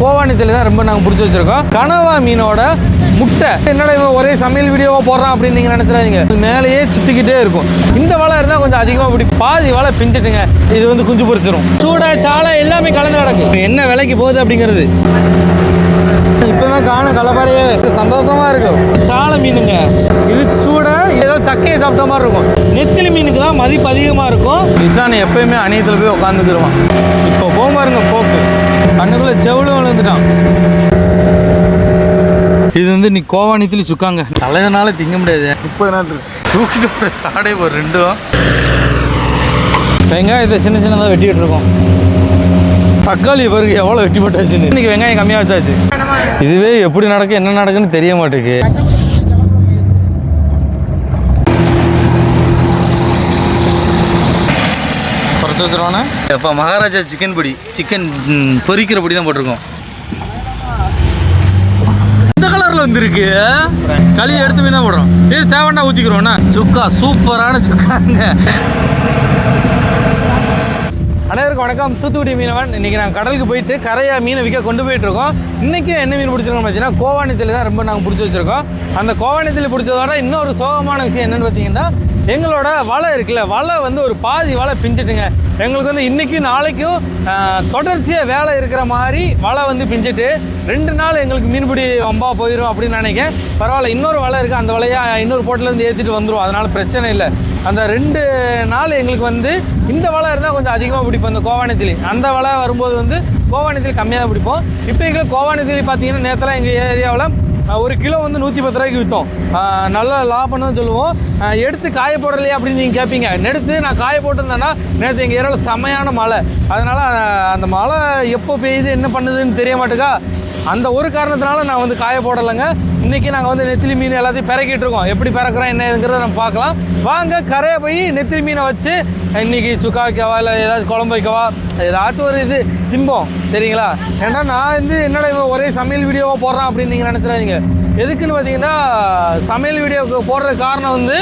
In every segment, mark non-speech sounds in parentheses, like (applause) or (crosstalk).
கோவானித்தில் தான் ரொம்ப நாங்கள் பிடிச்சி வச்சிருக்கோம். கனவா மீனோட முட்டை. என்னடா இவன் ஒரே சமையல் வீடியோவாக போடுறான் அப்படின்னு நீங்கள் நினச்சிடாதீங்க. இது மேலேயே சுற்றிக்கிட்டே இருக்கும். இந்த வலை இருந்தால் கொஞ்சம் அதிகமாக பிடி பாதி வலை பிஞ்சிட்டுங்க. இது வந்து குஞ்சு பொரிச்சிரும். சூடை சாலை எல்லாமே கலந்து கிடக்கு. என்ன விலைக்கு போகுது அப்படிங்கிறது? இப்பதான் காண கலப்பாறையே. சந்தோஷமா இருக்கும் சாலை மீனுங்க. இது சூட ஏதோ சக்கையை சாப்பிட்ட மாதிரி இருக்கும். நெத்திலி மீனுக்கு தான் மதிப்பு அதிகமாக இருக்கும். நிஷான் எப்பயுமே அணியத்தில் போய் உட்காந்துருவான் இப்போ போக பாருங்க போக்கு. கண்ணுக்குள்ள செவிலும் விழுந்துட்டான். இது வந்து நீ கோவானித்திலி சுக்காங்க. தலைவனால திங்க முடியாது. முப்பது நாள் இருக்கு. தூக்கிட்டு போகிற சாடை ஒரு ரெண்டும். வெங்காயத்தை சின்ன சின்னதாக வெட்டிட்டு இருக்கோம் தக்காளி பாருங்க எவ்வளோ வெட்டி போட்டாச்சுன்னு இன்னைக்கு வெங்காயம் கம்மியாக வச்சாச்சு. இதுவே எப்படி நடக்கும் என்ன நடக்குன்னு தெரிய மாட்டேங்குது. குறைச்சி வச்சுருவானே? எப்போ மகாராஜா சிக்கன் பொடி சிக்கன் பொரிக்கிற பொடி தான் போட்டிருக்கோம். இந்த கலர்ல வந்துருக்கு. களி எடுத்து மீனா போடுறோம். இது தேவைன்னா ஊத்திக்கிறோம்னா சுக்கா சூப்பரான சுக்காங்க. அனைவருக்கும் வணக்கம். தூத்துக்குடி மீனவன். இன்னைக்கு நாங்கள் கடலுக்கு போயிட்டு கரையா மீனை விற்க கொண்டு போயிட்டு இருக்கோம். இன்னைக்கு என்ன மீன் பிடிச்சிருக்கோம் பார்த்தீங்கன்னா கோவானித்தில் தான் ரொம்ப நாங்கள் பிடிச்சி வச்சிருக்கோம். அந்த கோவானித்தில் பிடிச்சதோட இன்னொரு சோகமான விஷயம் என்னன்னு பார்த்தீங்கன்னா எங்களோட வலை இருக்குல்ல வலை வந்து ஒரு பாதி வலை பிஞ்சிட்டுங்க. எங்களுக்கு வந்து இன்றைக்கும் நாளைக்கும் தொடர்ச்சியாக வேலை இருக்கிற மாதிரி வலை வந்து பிஞ்சிட்டு ரெண்டு நாள் எங்களுக்கு மீன்பிடி வம்பா போயிடும் அப்படின்னு நினைக்கிறேன். பரவாயில்ல இன்னொரு வலை இருக்குது அந்த வலையை இன்னொரு போட்டிலேருந்து ஏற்றிட்டு வந்துடும் அதனால் பிரச்சனை இல்லை. அந்த ரெண்டு நாள் எங்களுக்கு வந்து இந்த வலை இருந்தால் கொஞ்சம் அதிகமாக பிடிப்போம் இந்த கோவானத்திலி. அந்த வலை வரும்போது வந்து கோவானத்திலி கம்மியாக தான் பிடிப்போம். இப்போ எங்களுக்கு கோவானத்திலி பார்த்தீங்கன்னா நேற்றுலாம் எங்கள் ஏரியாவில் ஒரு கிலோ வந்து நூற்றி பத்து ரூபாய்க்கு விற்றோம் நல்லா நல்ல லாபம்னு தான் சொல்லுவோம். எடுத்து காய போடலையே அப்படின்னு நீங்கள் கேட்பீங்க எடுத்து நான் காய போட்டிருந்தேன்னா நேற்று எங்கள் ஏரியாவில் செமையான மழை. அதனால் அந்த மழை எப்போ பெய்யுது என்ன பண்ணுதுன்னு தெரிய மாட்டேக்கா? அந்த ஒரு காரணத்தினால நான் வந்து காய போடலைங்க. இன்றைக்கி நாங்கள் வந்து நெத்திலி மீன் எல்லாத்தையும் பிறக்கிட்டு இருக்கோம். எப்படி பிறக்கிறோம் என்னங்கிறத நம்ம பார்க்கலாம். வாங்க கரையை போய் நெத்திலி மீனை வச்சு இன்னைக்கு சுக்கா வைக்கவா இல்லை ஏதாச்சும் குழம்பு வைக்கவா ஏதாச்சும் ஒரு இது திம்போம். சரிங்களா? ஏன்னா நான் வந்து என்னடா இவன் ஒரே சமையல் வீடியோவாக போடுறான் அப்படின்னு நீங்கள் நினச்சிடாதீங்க. எதுக்குன்னு பார்த்தீங்கன்னா சமையல் வீடியோவுக்கு போடுற காரணம் வந்து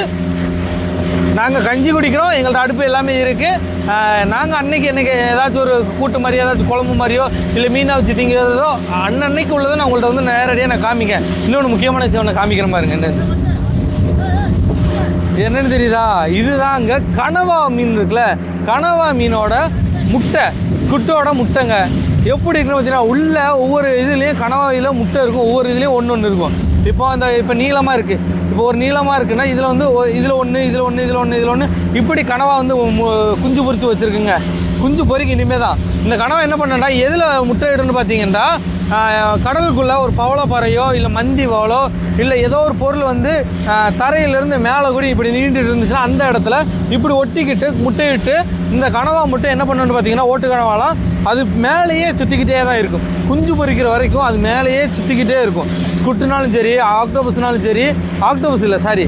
நாங்கள் கஞ்சி குடிக்கிறோம். எங்கள்கிட்ட அடுப்பு எல்லாமே இருக்குது நாங்கள் அன்னைக்கு என்னைக்கு ஏதாச்சும் ஒரு கூட்டு மாதிரியோ ஏதாச்சும் குழம்பு மாதிரியோ இல்லை மீனாக வச்சு திங்கிறதோ அன்னன்னைக்கு உள்ளதை நான் உங்கள்கிட்ட வந்து நேரடியாக நான் காமிக்கேன் இன்னொன்று முக்கியமான விஷயம் நான் காமிக்கிற பாருங்க என்ன என்னன்னு தெரியுதா? இதுதாங்க கனவா மீன் இருக்குல்ல? கனவா மீனோட முட்டை ஸ்குட்டோட முட்டைங்க. எப்படி இருக்குன்னு பார்த்தீங்கன்னா உள்ள ஒவ்வொரு இதுலேயும் கனவாயில் முட்டை இருக்கும் ஒவ்வொரு இதுலேயும் ஒன்று ஒன்று இருக்கும். இப்போ அந்த இப்போ நீளமாக இருக்குது இப்போ ஒரு நீளமாக இருக்குன்னா இதில் வந்து இதில் ஒன்று இதில் ஒன்று இதில் ஒன்று இதில் ஒன்று இப்படி கனவாக வந்து மு- குஞ்சு பொறிச்சு வச்சுருக்குங்க. குஞ்சு பொறிக்கு இனிமே தான் இந்த கனவை என்ன பண்ணேன்டா எதில் முட்டையிடுன்னு பார்த்தீங்கன்னா கடலுக்குள்ளே ஒரு பவளப்பறையோ இல்லை மந்தி வவலோ இல்லை ஏதோ ஒரு பொருள் வந்து தரையிலேருந்து தரையிலிருந்து மேலே கூடி இப்படி நீண்டுட்டு இருந்துச்சுன்னா அந்த இடத்துல இப்படி ஒட்டிக்கிட்டு முட்டையிட்டு இந்த கனவா முட்டை என்ன பண்ணணும்னு பார்த்தீங்கன்னா ஓட்டு கனவாலாம் அது மேலேயே சுற்றிக்கிட்டே தான் இருக்கும். குஞ்சு பொறிக்கிற வரைக்கும் அது மேலேயே சுற்றிக்கிட்டே இருக்கும். ஸ்குட்டுனாலும் சரி ஆக்டோபஸ்னாலும் சரி ஆக்டோபஸ் இல்லை சாரி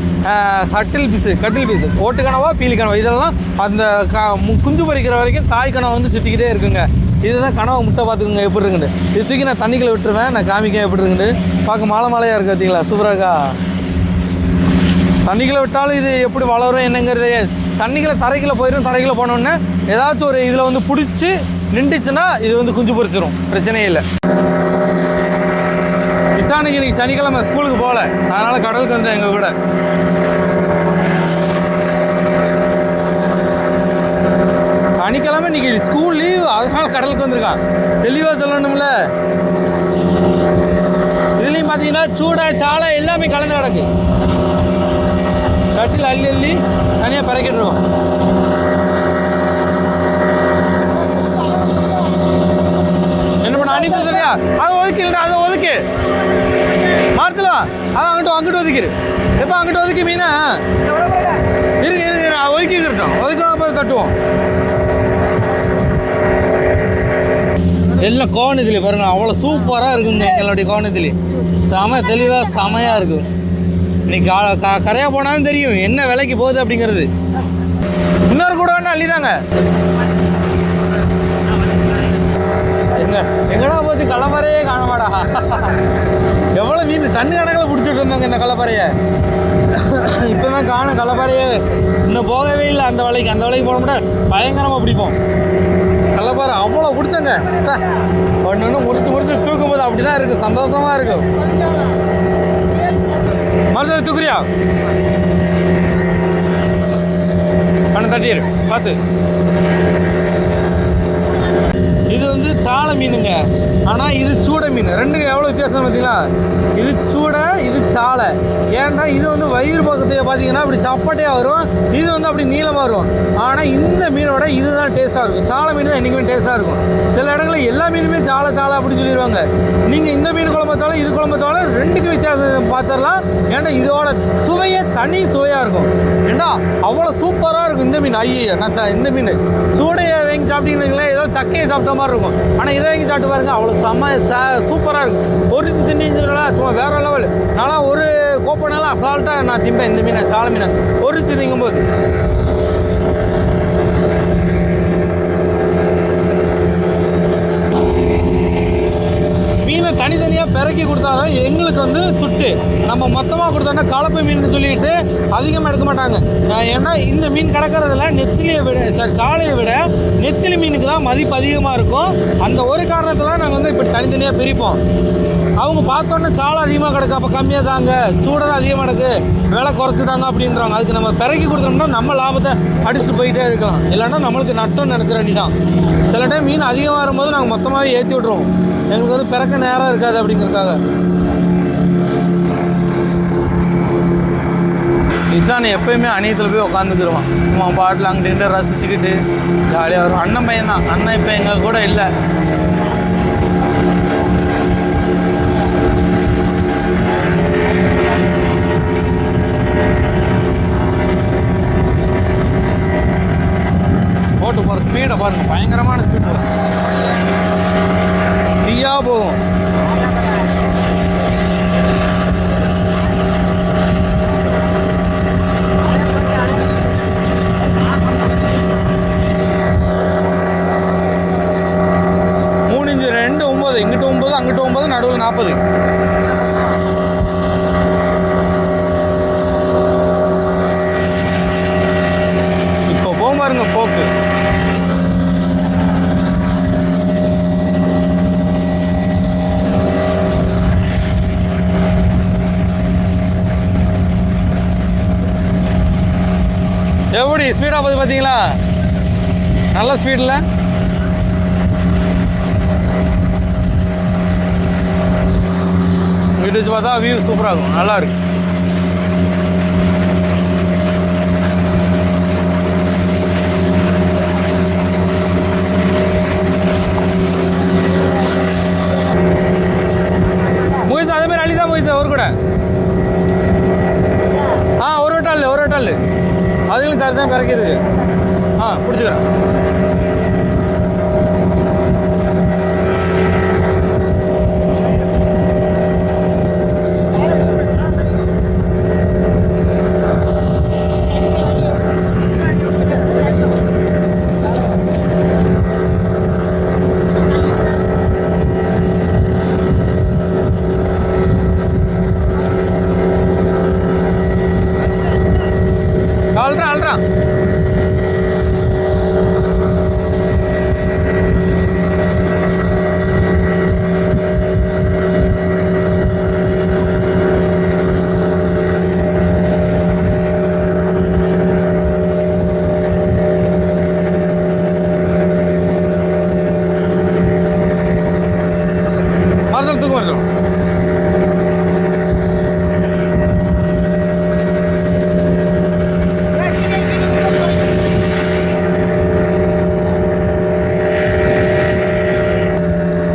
கட்டில் பீஸு கட்டில் பீஸு ஓட்டு கனவா பீலி கனவா இதெல்லாம் அந்த க குஞ்சு பொறிக்கிற வரைக்கும் தாய் கனவை வந்து சுற்றிக்கிட்டே இருக்குங்க. இதுதான் கனவை முட்டை பார்த்துக்குங்க எப்படி இருக்குண்டு இது தூக்கி நான் தண்ணிக்குள்ள விட்டுருவேன் நான் காமிக்க எப்படி இருக்குண்டு பார்க்க மாலை மாலையாக இருக்கு பார்த்தீங்களா சூப்பராக்கா இருக்கா? விட்டாலும் இது எப்படி வளரும் என்னங்கிறது தெரியாது. தண்ணிக்குள்ள போயிடும் தரைக்குள்ளே போனோடனே ஏதாச்சும் ஒரு இதில் வந்து பிடிச்சி நின்றுச்சுன்னா இது வந்து குஞ்சு பொறிச்சிடும் பிரச்சனையே இல்லை. இசானுக்கு இன்னைக்கு சனிக்கிழமை ஸ்கூலுக்கு போகல. அதனால் கடலுக்கு வந்தேன் எங்கள் கூட. சனிக்கிழமை இன்னைக்கு ஸ்கூல் லீவ் அதனால் கடலுக்கு வந்திருக்கான். தெளிவாக சொல்லணும்ல. இதுலேயும் பார்த்தீங்கன்னா சூடை சாலை எல்லாமே கலந்து கிடக்கு. கட்டில் அள்ளி அள்ளி தனியாக பறக்கிட்டுருவோம் அனுப்பி சரியா? அதை ஒதுக்கிடா அதை ஒதுக்கு. மார்த்தலாம் அதை அங்கிட்ட அங்கிட்டு ஒதுக்கிரு. எப்போ அங்கிட்டு ஒதுக்கி மீனா? இருக்கு இருக்கு இரு, அதை ஒதுக்கிக்கிட்டோம் ஒதுக்கணும் போய் தட்டுவோம். எல்லாம் கோணத்திலே பாருங்க அவ்வளோ சூப்பராக இருக்குங்க எங்களுடைய கோணத்திலே. செம தெளிவாக செமையாக இருக்கும் இன்னைக்கு க கரையாக போனாலும் தெரியும் என்ன விலைக்கு போகுது அப்படிங்கிறது. இன்னொரு கூட வேணா அள்ளிதாங்க. எங்க எங்கடா போச்சு? கலப்பறையே காணமாடா. எவ்வளோ மீன்? டன்னு கணக்கில் பிடிச்சிட்டு இருந்தாங்க இந்த கலப்பறையை இப்போ தான் காணும் கலப்பறையே இன்னும் போகவே இல்லை அந்த வலைக்கு அந்த வலைக்கு போனோம்னா பயங்கரமாக பிடிப்போம். நல்லா அவ்வளோ பிடிச்சங்க. சார் ஒன்று ஒன்று முடிச்சு முடிச்சு தூக்கும் போது அப்படி தான் இருக்குது சந்தோஷமாக இருக்கும் மனுஷன் தூக்குறியா? கண்ணு தட்டிடு பார்த்து வந்து சாலை மீனுங்க. ஆனால் இது சூடை மீன். ரெண்டுக்கு எவ்வளோ வித்தியாசம் பார்த்தீங்களா? இது சூடை இது சாலை. ஏன்னா இது வந்து வயிறு பக்கத்தையே பார்த்தீங்கன்னா அப்படி சப்பாட்டையாக வரும். இது வந்து அப்படி நீளமாக வரும். ஆனால் இந்த மீனோட இதுதான் டேஸ்ட்டாக இருக்கும். சாலை மீன் தான் என்றைக்குமே டேஸ்ட்டாக இருக்கும். சில இடங்களில் எல்லா மீனுமே சாலை சாலை அப்படின்னு சொல்லிடுவாங்க. நீங்கள் இந்த மீன் குழம்பு வச்சாலும் இது குழம்பு வச்சாலும் வித்தியாசம் பார்த்துடலாம் ஏன்னா இதோட சுவையே தனி சுவையாக இருக்கும். ஏண்டா அவ்வளோ சூப்பராக இருக்கும் இந்த மீன். ஐயோ நான் இந்த மீன்? சூடையை வாங்கி சாப்பிட்டீங்கன்னா ஏதோ சக்கையை சாப்பிட்ட மாதிரி இருக்கும். ஆனால் இதை வாங்கி சாப்பிட்டு பாருங்க அவ்வளோ செம்ம ச சூப்பராக இருக்கும். பொரிச்சு திண்டிச்சுனா சும்மா வேறு லெவல் நான்லாம் ஒரு கோப்பனால அசால்ட்டாக நான் திம்பேன் இந்த மீனை சாலை மீனை. பொரிச்சு திங்கும்போது மீன் தனித்தனியாக பிறக்கி கொடுத்தா தான் எங்களுக்கு வந்து துட்டு. நம்ம மொத்தமாக கொடுத்தோன்னா கலப்பு மீன் சொல்லிட்டு அதிகமாக எடுக்க மாட்டாங்க. ஏன்னா இந்த மீன் கிடக்கிறதுல நெத்திலியை விட சாரி சாலையை விட நெத்திலி மீனுக்கு தான் மதிப்பு அதிகமாக இருக்கும். அந்த ஒரு காரணத்தில் நாங்கள் வந்து இப்படி தனித்தனியாக பிரிப்போம். அவங்க பார்த்தோன்னே சாலை அதிகமாக கிடக்கு அப்போ கம்மியாக தாங்க. சூடாக தான் அதிகமாக கிடக்கு. விலை குறைச்சி தாங்க அப்படின்றாங்க. அதுக்கு நம்ம பிறக்கி கொடுத்தோம்னா நம்ம லாபத்தை அடிச்சுட்டு போயிட்டே இருக்கலாம். இல்லைன்னா நம்மளுக்கு நட்டம் நினச்சிட வேண்டிதான் சில டைம் மீன் அதிகமாக வரும்போது நாங்கள் மொத்தமாகவே ஏற்றி விட்ருவோம் எங்களுக்கு வந்து பிறக்க நேரம் இருக்காது அப்படிங்கிறதுக்காக. நிஷான் எப்பயுமே அணியத்தில் போய் உட்காந்துக்கிடுவான் அம்மா பாட்டில் அங்கிட்டு ரசிச்சுக்கிட்டு ஜாலியாக வரும். அண்ணன் பையன் தான். அண்ணன் இப்போ எங்கள் கூட இல்லை. போட்டு போகிற ஸ்பீடை பாருங்கள் பயங்கரமான ஸ்பீட் போகும் தீயா போகும் மூணு இன்ச்சு ரெண்டு ஒம்பது இங்கிட்டு ஒம்பது அங்கிட்டு ஒம்பது நடுவில் நாற்பது இப்போ போகும் பாருங்க போக்கு. எப்படி ஸ்பீடாக போகுது பார்த்தீங்களா நல்ல ஸ்பீடில் வீட்டு பார்த்தா வியூ சூப்பராக இருக்கும். நல்லா இருக்கு முயசு அதே மாதிரி அள்ளி தான் முயசு ஒரு கூட ஆ ஒரு வட்டால் ஒரு வட்டால் அதுகளும் சரி தான் பிறக்கிது ஆ பிடிச்சிக்கிறேன் அல்றா அல்றா மரசல் தூக்கு மரசல்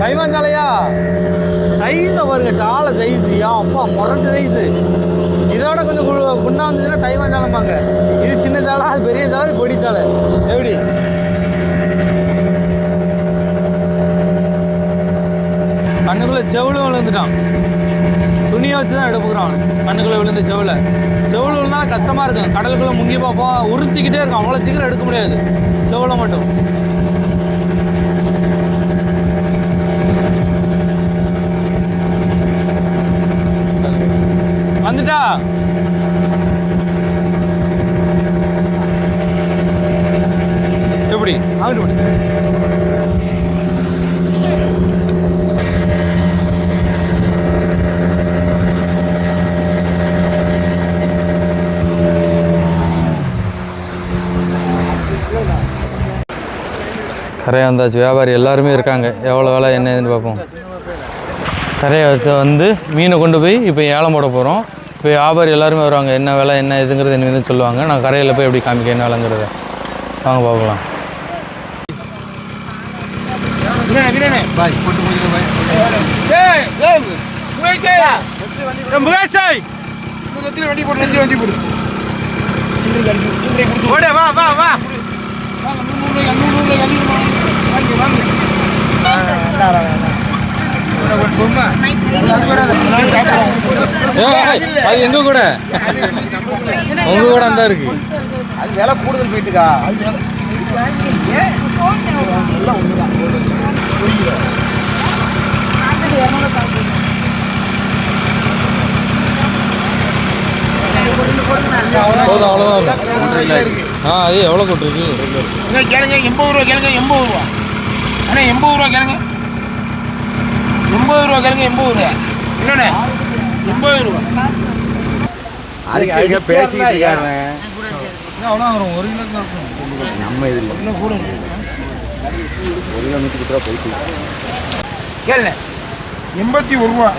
தைவான் சாலையா சைஸை பாருங்க சாலை சைஸ் யா அப்பா முரட்டு சைஸு இதோட கொஞ்சம் கு- குண்டா வந்துச்சுன்னா தைவான் சாலைம்பாங்க இது சின்ன சாலை அது பெரிய சாலை இது பொடி சாலை எப்படி கண்ணுக்குள்ள செவிலும் விழுந்துட்டான் துணியை வச்சு தான் எடுப்புக்கிறான் கண்ணுக்குள்ள செவில். செவில் இருந்தாலும் கஷ்டமாக இருக்கும். கடலுக்குள்ளே முங்கி பார்ப்போம் உறுத்திக்கிட்டே இருக்கும். அவ்வளோ சீக்கிரம் எடுக்க முடியாது. செவில் மட்டும். வந்துட்டா? எப்படி? அங்கிட்டு கரையை வந்தாச்சு வியாபாரி எல்லாருமே இருக்காங்க எவ்வளோ வேலை என்ன ஏதுன்னு பார்ப்போம் கரையை வச்சு வந்து மீனை கொண்டு போய் இப்போ ஏலம் போட போகிறோம் இப்போ வியாபாரி எல்லாருமே வருவாங்க என்ன வேலை என்ன இதுங்கிறது என்ன சொல்லுவாங்க நான் கரையில் போய் எப்படி காமிக்க என்ன வேலைங்கிறத வாங்க பார்க்கலாம் வண்டி போட்டு வண்டி பாய் வா வா வா ஏய், அது எங்க கூட? உங்க கூட அந்த இருக்கு. அது விலை கூடுதல் போயிட்டுக்கா போதும் அவ்வளோதான் ஆ அது எவ்வளோ கொட்டிருக்கு கிழங்க எண்பது ரூபா கிழங்க எண்பது ரூபா. அண்ணா எண்பது ரூபா கிழங்க எண்பது ரூபா கிழங்க எண்பது ரூபா. இல்லைண்ணே எண்பது ரூபா அதுக்கு பேசிக்கிட்டு இருக்காரு ஒரு கிலோ நம்ம இதில். இன்னும் கூட. ஒரு கிலோ நூற்றி பத்து ரூபா போயிட்டு எண்பத்தி ஒரு ரூபா.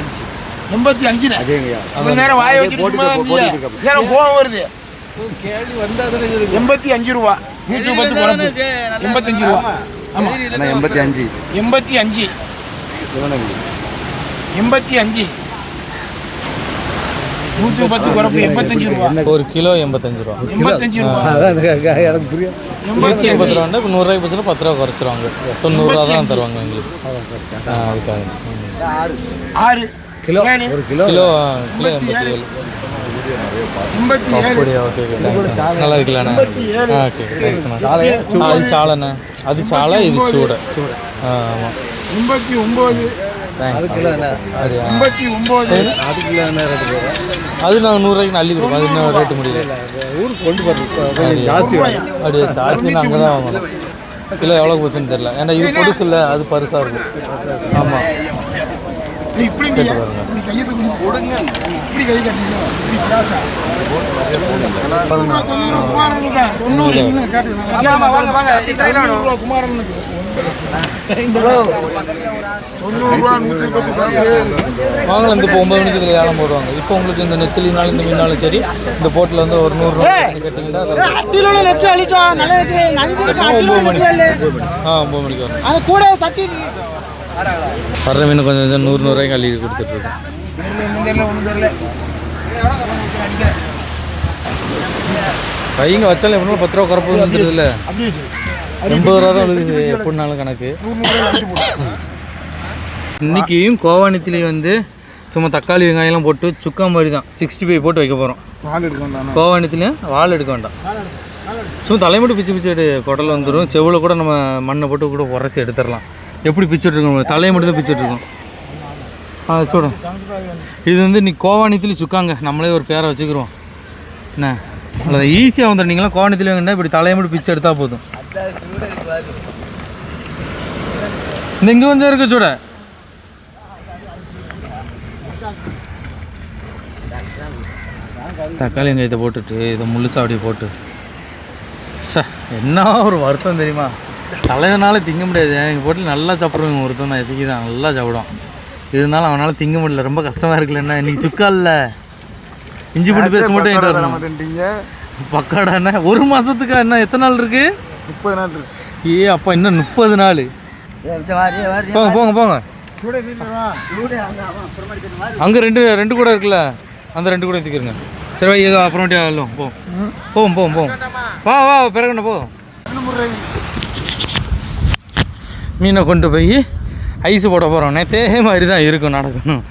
எண்பத்தி அஞ்சுண்ணே அதேங்கய்யா இவ்வளவு நேரம் வாயை வச்சுட்டு. ஏன் கோவம் வருது? எண்பத்தி அஞ்சு ரூபா. நூற்றி பத்து குறைப்பு எண்பத்தஞ்சு ரூபா. ஆமா. அண்ணா எண்பத்தி அஞ்சு. எண்பத்தி அஞ்சு. எண்பத்தி அஞ்சு. நூற்றி பத்து குறைப்பு எண்பத்தஞ்சு ரூபா. ஒரு கிலோ எண்பத்தஞ்சு ரூபா. எண்பத்தஞ்சு ரூபா. எனக்கு புரியும் எண்பத்தி எண்பத்தி அஞ்சு ரூபா இப்போ நூறுரூவாய்க்கு பத்து ரூபா குறைச்சிருவாங்க. தொண்ணூறுரூவா தான் தருவாங்க எங்களுக்கு. அதுக்காக. ஆறு. கிலோ ஒரு கிலோ. கிலோ கிலோ எண்பத்தி ஏழு. அப்படியா ஓகே நல்லா. ஆ ஓகே தேங்க்ஸ்ண்ணா அது சாலைண்ணே. அது சாலை இது சூட. ஆ ஆமாம் எண்பத்தி ஒன்பது. அது போகிறோம் நாங்கள் நூறுரூவாய்க்கு அள்ளி கொடுப்போம் அது இன்னும் ரேட்டு முடியல. ஊருக்கு கொண்டு போகிறது ஜாஸ்தி அப்படியே? சார்ஜ் அங்கே தான் வாங்கணும். கிலோ எவ்வளோ போச்சுன்னு தெரியல. ஏன்னா இது பொடிசு இல்லை அது பருசாக இருக்கும். ஆமாம் இப்படி இப்படி கையை தூக்கி கொடுங்க இப்படி கை கட்டிங்க இப்படி கிராஸா. தொண்ணூறு குமாரனுக்கு தான். தொண்ணூறு. குமாரனுக்கு. வாங்கலாம் இந்த இப்போ ஒன்பது மணிக்கு இதில் ஏலம் போடுவாங்க. இப்போ உங்களுக்கு இந்த நெத்திலினாலும் இந்த மீனாலும் சரி இந்த போட்டில் வந்து ஒரு நூறுரூவா கேட்டிங்கன்னா அது அட்டிலோட நெத்து அள்ளிட்டோம் நல்ல நெத்து நஞ்சு இருக்கு அட்டிலோட ஒம்பது மணி நெத்து அள்ளு ஆ ஒம்பது மணிக்கு வரும் அது கூட தட்டி வர்ற மீன் கொஞ்சம் கொஞ்சம் நூறு நூறுரூவாய்க்கு அள்ளி கொடுத்துட்ருக்கோம். கைங்க வச்சாலும் எப்படினா பத்து ரூபா குறப்பு வந்துடுதுல்ல இல்லை? எண்பது ரூபா தான் விழுது எப்படினாலும் கணக்கு. நூறு இன்றைக்கியும் கோவானித்திலையும் வந்து சும்மா தக்காளி வெங்காயம்லாம் போட்டு சுக்கா மாதிரி தான். சிக்ஸ்டி ஃபைவ் போட்டு வைக்க போகிறோம் பால் கோவானித்திலையும் வால் எடுக்க வேண்டாம். சும்மா தலைமுடி பிச்சு பிச்சு எடு குடல் வந்துடும் செவில் கூட நம்ம மண்ணை போட்டு கூட உரசி எடுத்துடலாம். எப்படி பிச்சுட்டு இருக்கோம்? தலையை மட்டும் தான் பிச்சுட்டு இருக்கோம். ஆ சூட. இது வந்து நீ கோவானித்திலி சுக்காங்க. நம்மளே ஒரு பேரை வச்சுக்கிறோம். என்ன? அதில் ஈஸியாக வந்துடும் நீங்களாம் கோவானித்திலி வாங்கினா இப்படி தலையை மட்டும் பிச்சு எடுத்தால் போதும். இந்த இங்கே கொஞ்சம் இருக்கு சூட. தக்காளி வெங்காயத்தை போட்டுட்டு இதை முழுசா அப்படியே போட்டு. ச என்ன ஒரு வருத்தம் தெரியுமா? தலைவனால திங்க முடியாது. எங்கள் போட்டில் நல்லா சாப்பிடுவேன். ஒருத்தன் தான் எசக்கி தான். நல்லா சாப்பிடுவான். இருந்தாலும் அவனால் திங்க முடியல. ரொம்ப கஷ்டமாக இருக்குல்ல என்ன இன்னைக்கு சுக்கா இல்லை. இஞ்சி போட்டு பேச மட்டும் என்கிட்ட வரணும். பக்காடா என்ன ஒரு மாதத்துக்கு என்ன? எத்தனை நாள் இருக்கு? முப்பது நாள் இருக்கு. ஏ அப்பா இன்னும் முப்பது நாள். போங்க போங்க போங்க. அங்கே ரெண்டு ரெண்டு கூட இருக்குல்ல? அந்த ரெண்டு கூட தூக்கிருங்க சரி வை ஏதோ அப்புறமேட்டே ஆகலாம் போ. போவோம் போவோம் போவோம் வா வா பிறகுண்ண போ. மீனை கொண்டு போய் ஐஸ் போட போகிறோம் நேற்றே மாதிரி தான் இருக்கும் நடக்கணும்.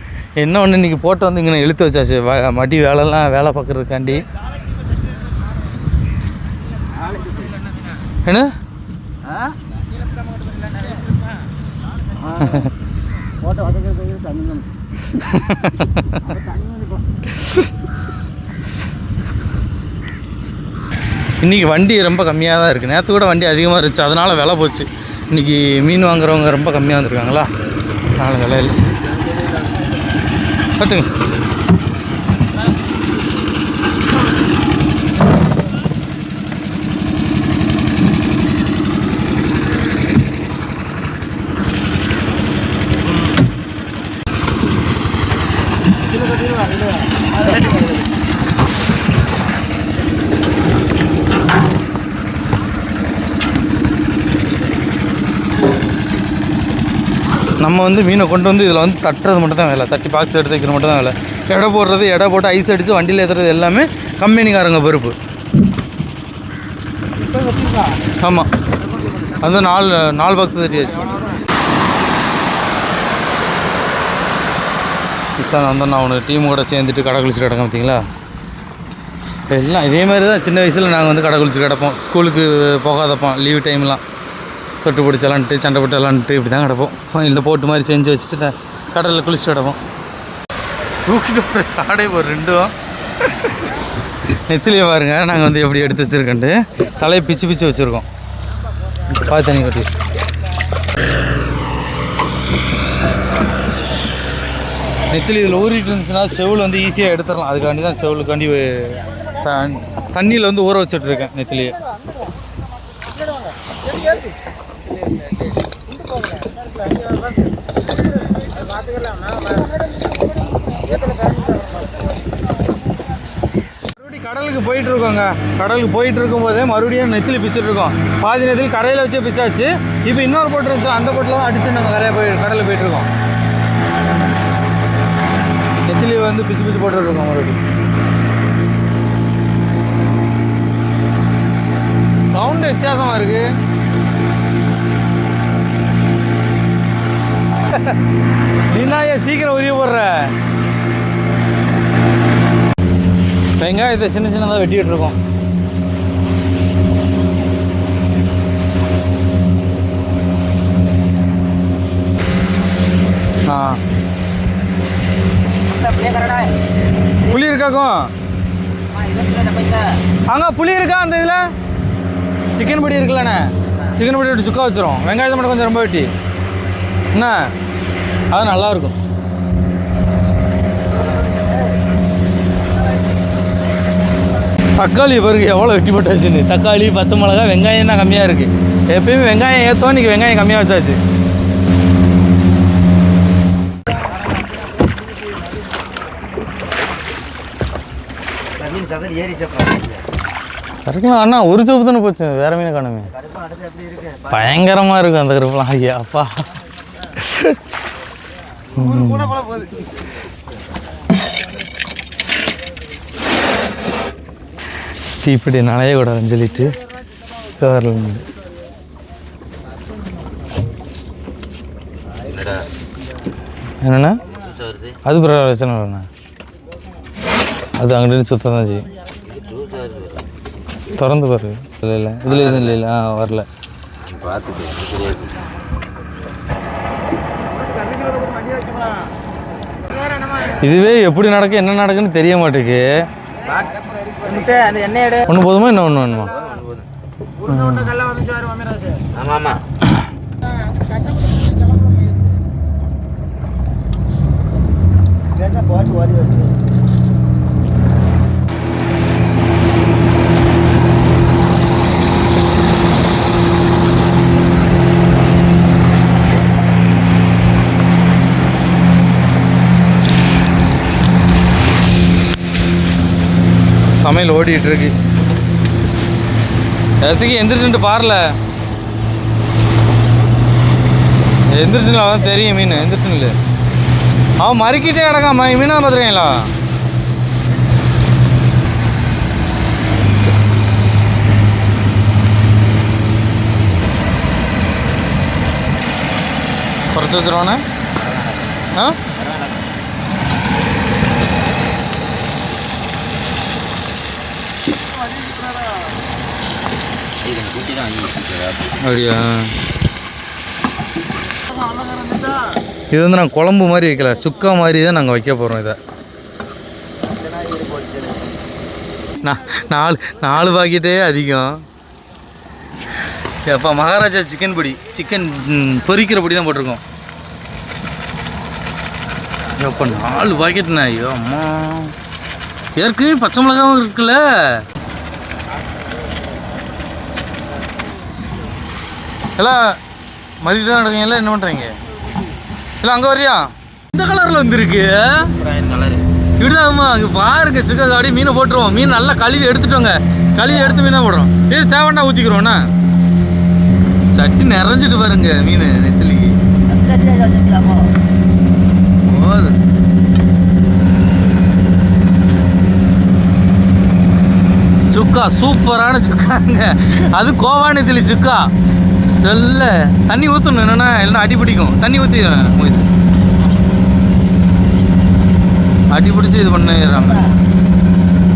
என்ன ஒன்று இன்றைக்கி போட்டு வந்து இங்கே இழுத்து வச்சாச்சு. மடி வேலைலாம் வேலை பார்க்குறதுக்காண்டி. என்ன? இன்றைக்கி வண்டி ரொம்ப கம்மியாக தான் இருக்குது நேற்று கூட வண்டி அதிகமாக இருந்துச்சு. அதனால் விலை போச்சு. இன்றைக்கி மீன் வாங்குறவங்க ரொம்ப கம்மியாக வந்திருக்காங்களா? நாலு விலையில் கட்டுங்க நம்ம வந்து மீனை கொண்டு வந்து இதில் வந்து தட்டுறது மட்டும் தான் வேலை. தட்டி பாக்ஸ் எடுத்து வைக்கிறது மட்டும் தான் வேலை. எடை போடுறது எடை போட்டு ஐஸ் அடித்து வண்டியில் ஏற்றுறது எல்லாமே கம்பெனிக்காரங்க பொறுப்பு. ஆமாம் அது நாலு நாலு பாக்ஸ் தட்டியாச்சு. சார் நான் நான் உனக்கு டீம் கூட சேர்ந்துட்டு கடை குளிச்சுட்டு கிடக்க பார்த்தீங்களா எல்லாம் இதே மாதிரி தான் சின்ன வயசில் நாங்கள் வந்து கடை குளிச்சு கிடப்போம். ஸ்கூலுக்கு போகாதப்போம் லீவ் டைம்லாம் தொட்டு பிடிச்சி விளாண்டுட்டு சண்டை போட்டு விளாண்டுட்டு இப்படி தான் கிடப்போம். இல்லை போட்டு மாதிரி செஞ்சு வச்சுட்டு கடலில் குளிச்சு கிடப்போம். தூக்கிட்டு போகிற சாடை ஒரு ரெண்டும். நெத்திலியை பாருங்க நாங்கள் வந்து எப்படி எடுத்து வச்சுருக்கோன்ட்டு. தலையை பிச்சு பிச்சு வச்சுருக்கோம். பாய் தண்ணி கட்டி. நெத்திலி இதில் ஊறிட்டு இருந்துச்சுன்னா செவில் வந்து ஈஸியாக எடுத்துடலாம். அதுக்காண்டி தான் செவிலுக்காண்டி த தண்ணியில் வந்து ஊற வச்சுட்ருக்கேன் நெத்திலியை. கடலுக்கு போயிட்டு இருக்கோங்க கடலுக்கு போயிட்டு இருக்கும்போதே மறுபடியும் நெத்திலி பிச்சுட்டு இருக்கோம் பாதி நெத்திலி கரையில் வச்சே பிச்சாச்சு. இப்போ இன்னொரு போட்டு இருந்துச்சு அந்த போட்டில் தான் அடிச்சு நாங்கள் நிறையா போய் கடலில் போயிட்டு இருக்கோம் நெத்திலி வந்து பிச்சு பிச்சு போட்டுட்டு இருக்கோம் மறுபடியும் சவுண்டு வித்தியாசமாக இருக்குது நீ தான் ஏன் சீக்கிரம் உரிய போடுற வெங்காயத்தை சின்ன சின்னதாக வெட்டிட்டு இருக்கோம். ஆ. புளி இருக்காக்கும் அங்கே புளி இருக்கா அந்த இதில்? சிக்கன் பொடி இருக்குல்லண்ணே. சிக்கன் பொடி விட்டு சுக்கா வச்சிரும் வெங்காயத்தை மட்டும் கொஞ்சம் ரொம்ப வெட்டி. என்ன? அது நல்லாயிருக்கும். தக்காளி பாருங்க எவ்வளோ வெட்டி போட்டாச்சுன்னு. தக்காளி பச்சை மிளகா வெங்காயம் தான் கம்மியாக இருக்குது எப்பயுமே வெங்காயம் ஏற்றோம் இன்றைக்கி வெங்காயம் கம்மியாக வச்சாச்சு. கரெக்டாக அண்ணா ஒரு சோப்பு தானே போச்சு. வேற மீனை காணுமே. பயங்கரமாக இருக்கும் அந்த கருப்பெல்லாம் ஐயா அப்பா. கூட போல போகுது. தீப்பிடி நனைய கூடாதுன்னு சொல்லிட்டு இருந்து என்னண்ணா? வருது அது பிரச்சனை இல்லைண்ணா. அது அங்கிட்டு சுத்தம் தான் செய்யும். திறந்து பாரு. இல்லை இல்லை. இதில் எதுவும் இல்லை இல்லை. ஆ வரல. பார்த்துட்டு இதுவே எப்படி நடக்கும் என்ன நடக்குன்னு தெரிய மாட்டேங்குது. அந்த எண்ணெய் எடு. ஒன்று போதுமா இன்னும் ஒன்று வேணுமா? பாட்டு ஓடி வருது. சமையல் ஓடிட்டு இருக்கு ரசிக்கு எந்திரிச்சுட்டு பாரல. எந்திரிச்சுங்களா தான் தெரியும் மீன் எந்திரிச்சுங்களே அவன் மறுக்கிட்டே கிடக்காம மீனை பார்த்துருக்கீங்களா? குறைச்சி வச்சுருவானே? ஆ இது குட்டி தான் அப்படியா? இது வந்து நான் குழம்பு மாதிரி வைக்கல. சுக்கா மாதிரி தான் நாங்கள் வைக்க போகிறோம் இதை. நாலு நாலு பாக்கெட்டே அதிகம். எப்போ மகாராஜா சிக்கன் பொடி சிக்கன் பொரிக்கிற பொடி தான் போட்டிருக்கோம். எப்போ நாலு பாக்கெட்ண்ணா ஐயோ அம்மா. ஏற்கனவே பச்சை மிளகாவும் இருக்குல்ல? எல்லாம் மறுபடியும் தான் நடக்கீங்களா என்ன பண்ணுறீங்க இல்லை அங்கே வரியா? இந்த கலரில் வந்துருக்கு? இப்படிதான்மா அங்கே பாருங்க சிக்கா அப்படியே மீனை போட்டுருவோம். மீன் நல்லா கழுவி எடுத்துட்டோங்க. கழுவி எடுத்து மீனாக போடுறோம். இது தேவைன்னா ஊற்றிக்கிறோண்ணா சட்டி நிறைஞ்சிட்டு பாருங்க மீன் நெத்திலிக்கு. போதும் சுக்கா சூப்பரான சுக்காங்க. அது கோவானி நெத்திலி சுக்கா. சொல்ல. தண்ணி ஊற்றணும் என்னன்னா இல்லைன்னா அடி பிடிக்கும். தண்ணி ஊற்றி அடி பிடிச்சி இது பண்ணிடுறாங்க.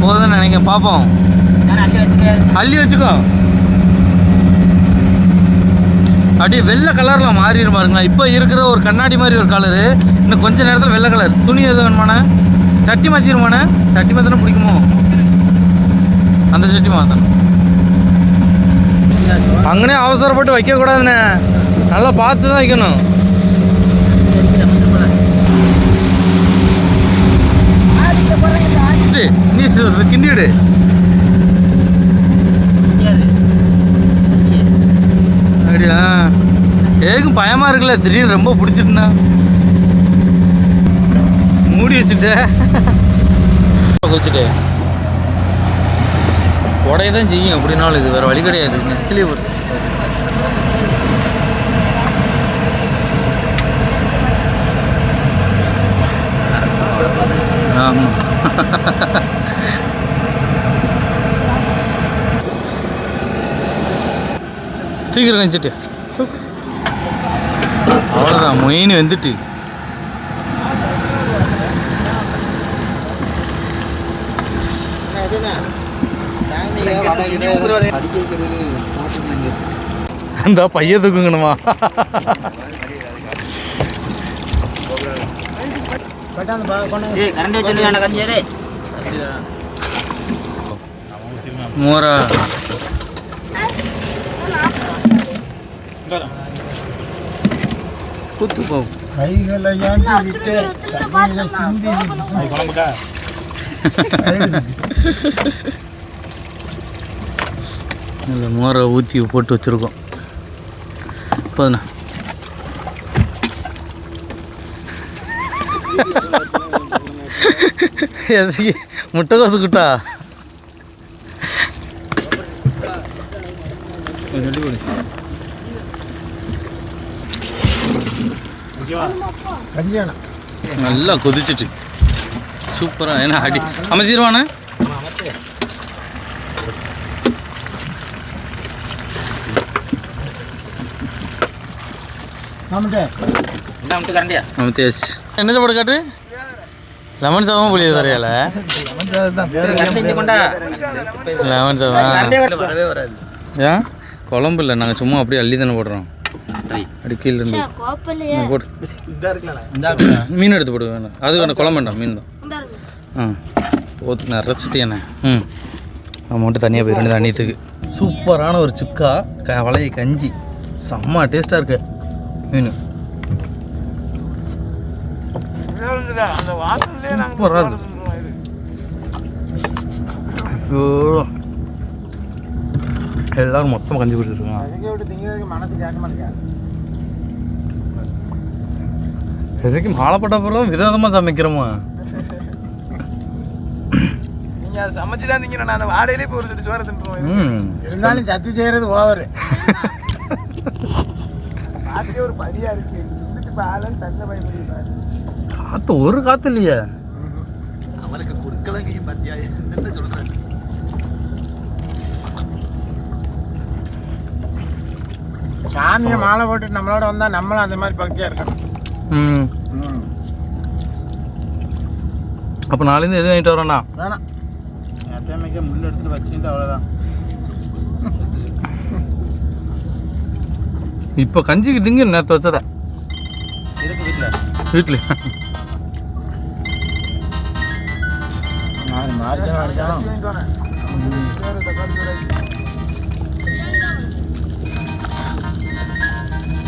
போதும் நினைக்க பார்ப்போம். அள்ளி வச்சுக்கோ. அப்படியே வெள்ளை கலரில் மாறிடும் பாருங்களா இப்போ இருக்கிற ஒரு கண்ணாடி மாதிரி ஒரு கலரு இன்னும் கொஞ்ச நேரத்தில் வெள்ளை கலர் துணி எது வேணுமாண்ணே? சட்டி மாற்றிடுமாண்ணே சட்டி மாற்றினா பிடிக்குமோ? அந்த சட்டி மாற்றணும் அங்கனே அவசரப்பட்டு வைக்கக்கூடாதுண்ணே. நல்லா பார்த்து தான் வைக்கணும். நீ இது கிண்டிவிடு அப்படியா ஏக்கும் பயமா இருக்குல்ல திடீர்னு ரொம்ப பிடிச்சிட்டுனா மூடி வச்சுட்ட. வச்சுட்டு உடைய தான் செய்யும் எப்படினாலும் இது வேற வழி கிடையாது. நெத்திலே ஒரு ஆமாம் சீக்கிரம் கழிச்சிட்டு அவ்வளோதான் மொயின் வந்துட்டு. அந்த பைய தூக்குங்கணுமா? மோரா. குத்து போ. கைகளை ஏண்டி விட்டு சிந்தி (laughs) இந்த மோரை ஊற்றி போட்டு வச்சுருக்கோம். போதுண்ணா. எதுக்கு? முட்டைக்கோசு குட்டா? நல்லா கொதிச்சிட்டு. சூப்பராக ஏன்னா அடி. அமைதிருவானே என்ன சாப்பாடு காட்டு? லெமன் சாதம் புளிய தரையால லெமன் சாதம் ஏன்? குழம்பு இல்லை. நாங்கள் சும்மா அப்படியே அள்ளி தானே போடுறோம். அப்படி கீழே இருந்து. ஆ, போடு. மீன் எடுத்து போடு வேணாம். அது வேணாம். குழம்பு வேண்டாம். மீன் தான். ஆ. போத்து நிறச்சிட்டேண்ணே ம். நம்ம மட்டும் தனியாக போயிருந்து தண்ணியத்துக்கு சூப்பரான ஒரு சுக்கா க வளைய கஞ்சி. செம்ம டேஸ்ட்டாக இருக்கு. மீன் சூப்பராக இருக்கு ஐயோ. எல்லாரும் மொத்தமாக கஞ்சி குடிச்சிருக்காங்க எதுக்கு மாலைப்பட்ட பிறகு விதவிதமாக சமைக்கிறோமா? நீங்க அதை சமைச்சு தான் திங்கிறேன் நான் அந்த வாடையிலே போய் ஒரு சட்டி சோறு தின்றுவோம் ம். இருந்தாலும் சத்தி செய்யறது ஓவர். (laughs) பார்த்துட்டே ஒரு படியா இருக்கு. இருந்துட்டு பாலன் தந்த பயப்படுகிறார் காற்று ஒரு காற்று இல்லையே. அவருக்கு கொடுக்கலங்கையும் பத்தியா? என்ன சொல்றேன் சாமியை மாலை போட்டு நம்மளோட வந்தா நம்மளும் அந்த மாதிரி பக்தியா இருக்கணும். ம். அப்போ நாளைந்து எதுவும் வாங்கிட்டு வரோண்ணா? வேணாம். எத்தமைக்க முள் எடுத்துட்டு வச்சுட்டு அவ்வளோதான் இப்போ கஞ்சிக்கு திங்க நேற்று வச்சத. வீட்டில்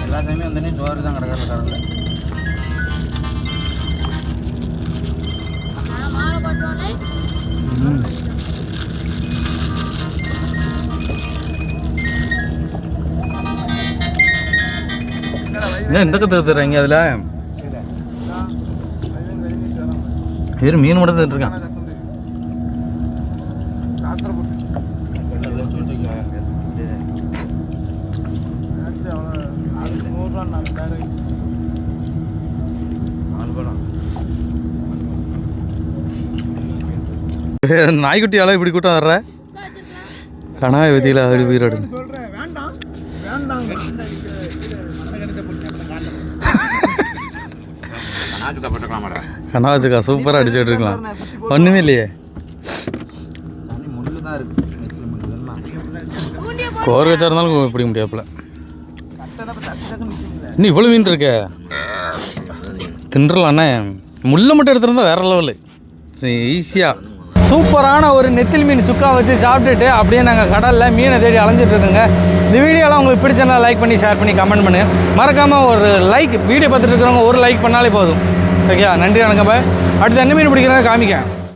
எல்லா டைமே வந்து சோறு தான் கிடக்கிற கடலில் ம். ஏன் இந்த கற்று தர்றீங்க அதில்? வெறும் மீன் மட்டும் தான் இருக்கான் நாய்க்குட்டி ஆளா இப்படி கூட்டம் வர்ற? கனாய விதியில் அப்படி உயிரோடு. கனாச்சுக்கா சூப்பராக அடிச்சுட்டு இருக்கலாம் ஒன்றுமே இல்லையே. கோர் வச்சா இருந்தாலும் பிடிக்க முடியாப்புல. இன்னும் இவ்வளோ மீன் இருக்கே? தின்றலாண்ணே. முள்ளை மட்டும் எடுத்துருந்தா வேற லெவலு. ஈஸியாக சூப்பரான ஒரு நெத்தில் மீன் சுக்கா வச்சு சாப்பிட்டுட்டு அப்படியே நாங்கள் கடலில் மீனை தேடி அலைஞ்சிட்டு இருக்கோங்க இந்த வீடியோலாம் உங்களுக்கு பிடிச்சிருந்தா லைக் பண்ணி ஷேர் பண்ணி கமெண்ட் பண்ணு. மறக்காமல் ஒரு லைக் வீடியோ பார்த்துட்டு இருக்கிறவங்க ஒரு லைக் பண்ணாலே போதும். ஓகே நன்றி வணக்கம் பாய் அடுத்து என்ன மீன் பிடிக்கிறாங்க? காமிக்கேன்